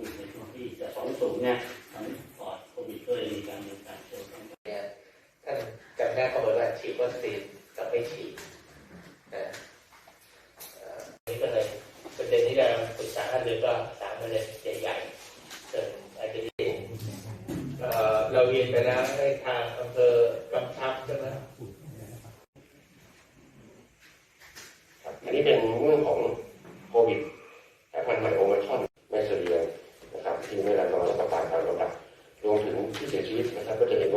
วิดในช่วงที่จะสองสูงเนี่ยทำให้ปอดโควิดก็เลยมีการมีการเชิญกันเนี่ยท่านจำได้เขาบอกว่าฉีดวัคซีนกับไม่ฉีดนะเอ่อนี่ก็เลยประเด็นที่เราปรึกษาท่านเลยก็สามประเด็นใหญ่ๆเกิดอาจจะดีเอ่อเราเรียนไปแล้วให้ทางอำเภอกำชับใช่ไหมครับอันนี้เป็นเรื่องของ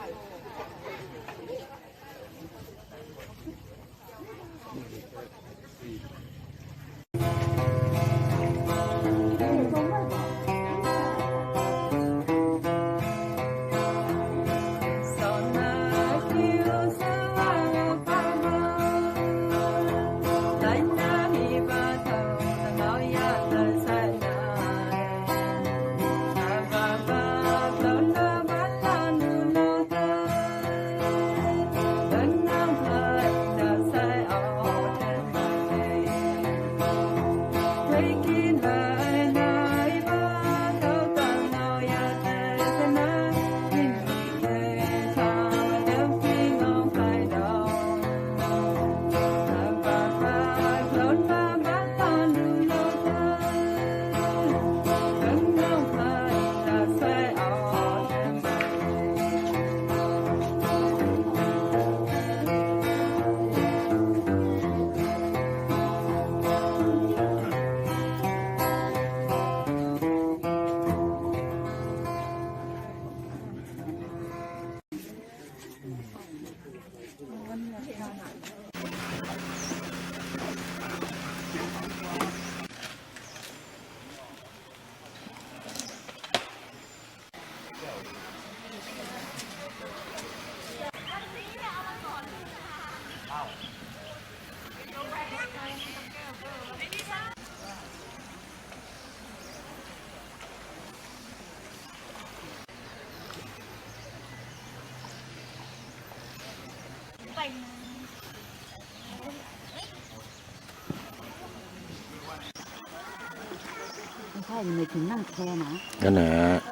alfa. ใช่มันไม่ถึงนั่งแค่นะ นั่นนะเอาปะ